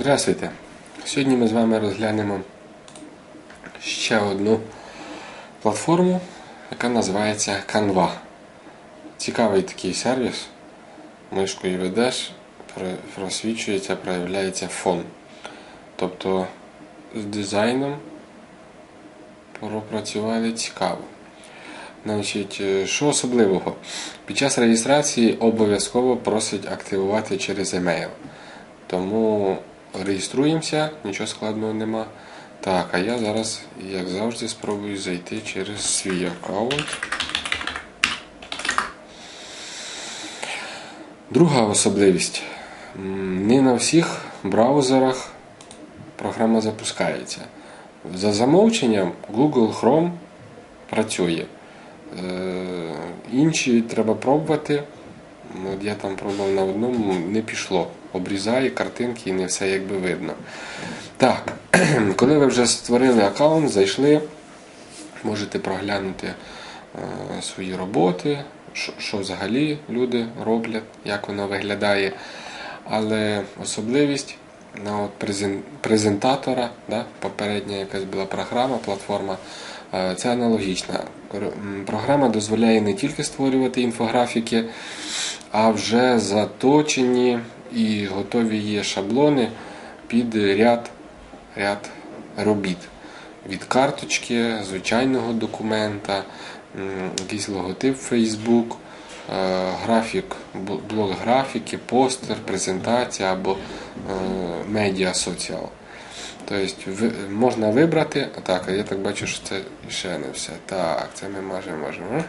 Здравствуйте! Сьогодні ми з вами розглянемо ще одну платформу, яка називається Canva. Цікавий такий сервіс. Мишкою ведеш, просвічується, проявляється фон. Тобто з дизайном пропрацювали цікаво. Значить, Що особливого? Під час реєстрації обов'язково просить активувати через email. Тому реєструємося, нічого складного нема. Так, а я зараз, як завжди, спробую зайти через свій аккаунт. Друга особливість. Не на всіх браузерах програма запускається. За замовченням Google Chrome працює. Е, інші треба пробувати. От Я там пробував на одному, не пішло. Обрізає картинки і не все якби видно. Так, коли ви вже створили аккаунт, зайшли, можете проглянути е, свої роботи, що взагалі люди роблять, як воно виглядає. Але особливість на от презентатора, да, попередня якась була програма, платформа, е, це аналогічна. Програма дозволяє не тільки створювати інфографіки, а вже заточені і готові є шаблони під ряд, ряд робіт. Від карточки, звичайного документа, якийсь логотип Facebook, графік, блок графіки, постер, презентація або е, медіа соціал. Тобто можна вибрати, так, я так бачу, що це ще не все. Так, це ми мажемо, мажемо.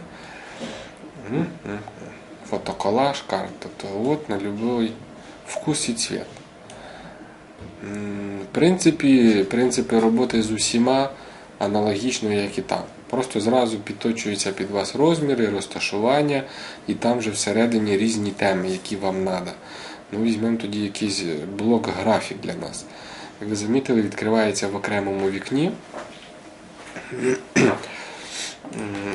Фотоколаж, карта. Тобто от на будь-який вкус і цвіт. В принципі, принципи роботи з усіма аналогічно, як і там. Просто зразу підточуються під вас розміри, розташування, і там вже всередині різні теми, які вам треба. Ну, Візьмемо тоді якийсь блок графік для нас. Як ви замітили, відкривається в окремому вікні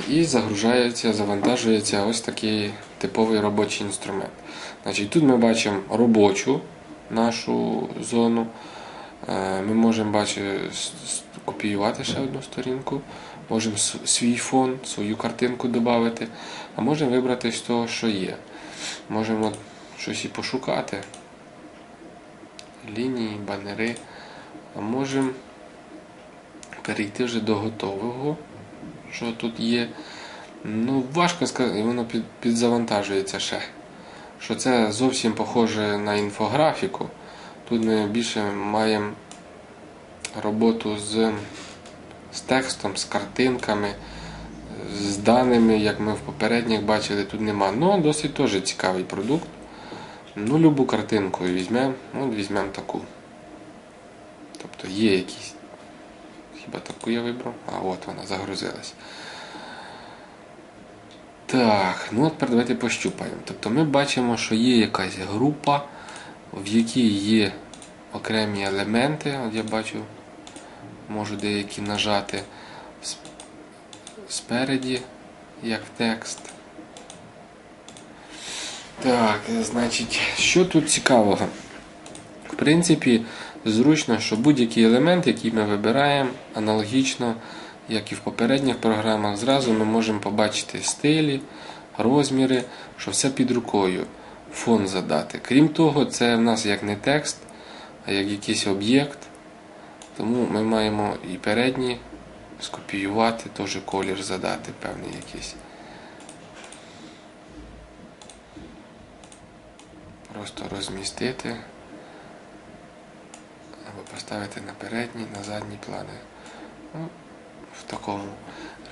і загружається, завантажується ось такий типовий робочий інструмент. Значить, Тут ми бачимо робочу нашу зону. Е, ми можемо бачити, копіювати ще одну сторінку, можемо свій фон, свою картинку додати, а можемо вибрати з того, що є. Можемо щось і пошукати. Лінії, банери. А можемо перейти вже до готового, що тут є. Ну, важко сказати, воно підзавантажується ще що це зовсім похоже на інфографіку. Тут ми більше маємо роботу з з текстом, з картинками, з даними, як ми в попередніх бачили, тут нема. Ну, досить теж цікавий продукт. Ну, любу картинку візьмемо, ну, візьмемо таку. Тобто є якісь. Хіба таку я вибрав? А от вона загрузилась. Так, ну тепер давайте пощупаємо. Тобто ми бачимо, що є якась група, в якій є окремі елементи. От я бачу, можу деякі нажати спереді, як текст. Так, значить, що тут цікавого? В принципі, зручно, що будь-який елемент, який ми вибираємо, аналогічно як і в попередніх програмах, зразу ми можемо побачити стилі, розміри, що все під рукою, фон задати. Крім того, це в нас як не текст, а як якийсь об'єкт. Тому ми маємо і передні скопіювати, теж колір задати певний якийсь. Просто розмістити або поставити на передній, на задній плани. Ну, в такому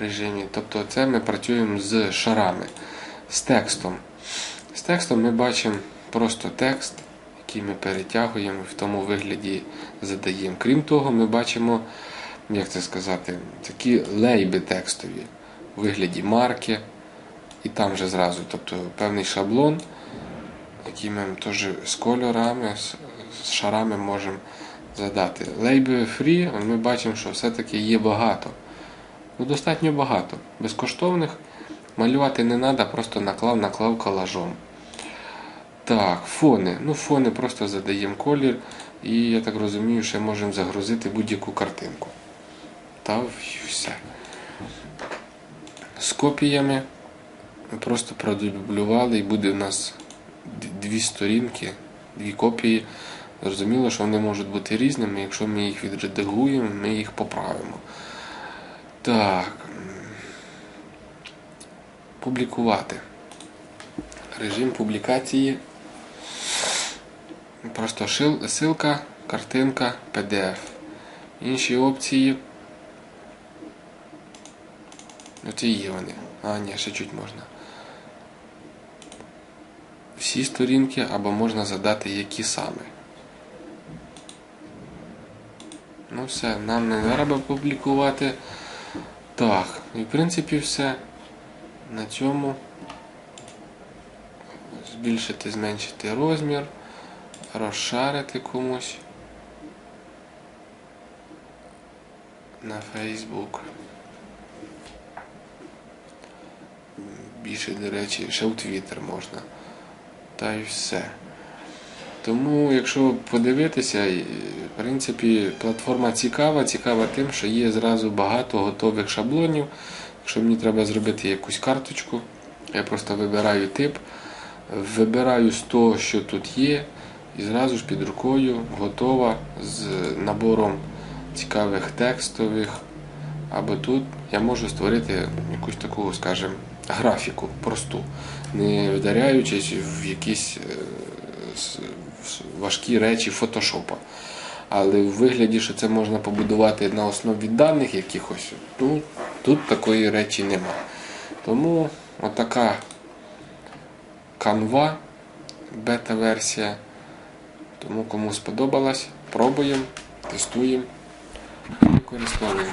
режимі. Тобто це ми працюємо з шарами, з текстом. З текстом ми бачимо просто текст, який ми перетягуємо в тому вигляді задаємо. Крім того, ми бачимо, як це сказати, такі лейби текстові у вигляді марки. І там вже зразу тобто певний шаблон, який ми теж з кольорами, з шарами можемо задати. Лейби free, ми бачимо, що все-таки є багато. Ну, достатньо багато. Безкоштовних малювати не треба, просто наклав, наклав колажом. Так, фони. Ну, фони просто задаємо колір, і я так розумію, ще можемо загрузити будь-яку картинку. Та все. З копіями ми просто продублювали і буде в нас дві сторінки, дві копії. Зрозуміло, що вони можуть бути різними. Якщо ми їх відредагуємо, ми їх поправимо. Так. Публікувати. Режим публікації. Просто ссылка, картинка, PDF. Інші опції. От і є вони. А, ні, ще чуть можна. Всі сторінки або можна задати які саме. Ну все, нам не треба публікувати. Так, і в принципі все. На цьому збільшити, зменшити розмір, розшарити комусь на Facebook. Більше, до речі, ще в Twitter можна. Та й все. Тому, якщо подивитися, в принципі, платформа цікава, цікава тим, що є зразу багато готових шаблонів. Якщо мені треба зробити якусь карточку, я просто вибираю тип, вибираю з того, що тут є, і зразу ж під рукою готова з набором цікавих текстових. Або тут я можу створити якусь таку, скажімо, графіку просту, не вдаряючись в якісь е, важкі речі фотошопа. Але в вигляді, що це можна побудувати на основі даних якихось, ну, тут такої речі нема. Тому отака канва, бета-версія. Тому кому сподобалось, пробуємо, тестуємо, використовуємо.